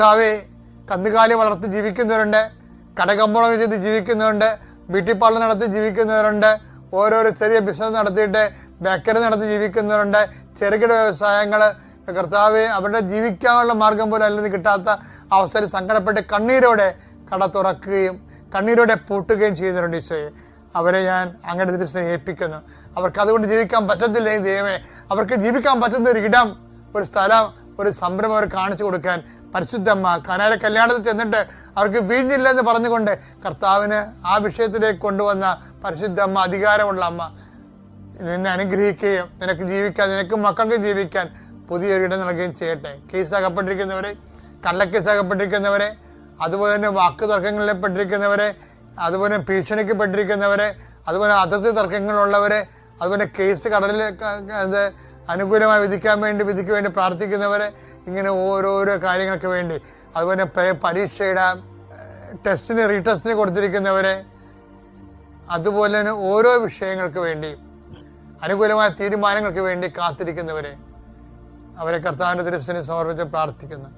കർത്താവെ കന്നുകാലി വളർത്തി ജീവിക്കുന്നവരുണ്ട് കടകമ്പോളം ചെയ്ത് ജീവിക്കുന്നവരുണ്ട് വീട്ടിപ്പാളം നടത്തി ജീവിക്കുന്നവരുണ്ട് ഓരോരോ ചെറിയ ബിസിനസ് നടത്തിയിട്ട് ബേക്കറി നടത്തി ജീവിക്കുന്നവരുണ്ട് ചെറുകിട വ്യവസായങ്ങൾ. കർത്താവ് അവരുടെ ജീവിക്കാനുള്ള മാർഗം പോലും അല്ലെങ്കിൽ കിട്ടാത്ത അവസ്ഥയിൽ സങ്കടപ്പെട്ട് കണ്ണീരോടെ കട തുറക്കുകയും കണ്ണീരോടെ പൂട്ടുകയും ചെയ്യുന്നവരുണ്ട് ഈശോയെ. അവരെ ഞാൻ അങ്ങയുടെ തിരിച്ച് ഏൽപ്പിക്കുന്നു അവർക്ക് അതുകൊണ്ട് ജീവിക്കാൻ പറ്റത്തില്ലേ ദൈവമേ? അവർക്ക് ജീവിക്കാൻ പറ്റുന്ന ഒരു ഇടം ഒരു സ്ഥലം ഒരു സംരംഭം അവർ കാണിച്ചു കൊടുക്കാൻ പരിശുദ്ധമ്മ കനാര കല്യാണത്തിൽ ചെന്നിട്ട് അവർക്ക് വീഴില്ല എന്ന് പറഞ്ഞുകൊണ്ട് കർത്താവിന് ആ വിഷയത്തിലേക്ക് കൊണ്ടുവന്ന പരിശുദ്ധമ്മ അധികാരമുള്ള അമ്മ നിന്നെ അനുഗ്രഹിക്കുകയും നിനക്ക് ജീവിക്കാൻ നിനക്ക് മക്കൾക്ക് ജീവിക്കാൻ പുതിയൊരു ഇടം നൽകുകയും ചെയ്യട്ടെ. കേസ് അകപ്പെട്ടിരിക്കുന്നവരെ കള്ളക്കേസ് അകപ്പെട്ടിരിക്കുന്നവരെ അതുപോലെ തന്നെ വാക്ക് തർക്കങ്ങളിൽ പെട്ടിരിക്കുന്നവരെ അതുപോലെ ഭീഷണിക്ക് പെട്ടിരിക്കുന്നവരെ അതുപോലെ അതിർത്തി തർക്കങ്ങളുള്ളവരെ അതുപോലെ കേസ് കടലിൽ അനുകൂലമായി വിധിക്കാൻ വേണ്ടി വിധിക്ക് വേണ്ടി പ്രാർത്ഥിക്കുന്നവരെ ഇങ്ങനെ ഓരോരോ കാര്യങ്ങൾക്ക് വേണ്ടി. അതുപോലെ പരീക്ഷയുടെ ടെസ്റ്റിന് റീടെസ്റ്റിന് കൊടുത്തിരിക്കുന്നവരെ അതുപോലെ തന്നെ ഓരോ വിഷയങ്ങൾക്ക് വേണ്ടി അനുകൂലമായ തീരുമാനങ്ങൾക്ക് വേണ്ടി കാത്തിരിക്കുന്നവരെ അവരെ കർത്താവിന്റെ ദൃശ്യത്തിന് സമർപ്പിച്ച് പ്രാർത്ഥിക്കുന്നു.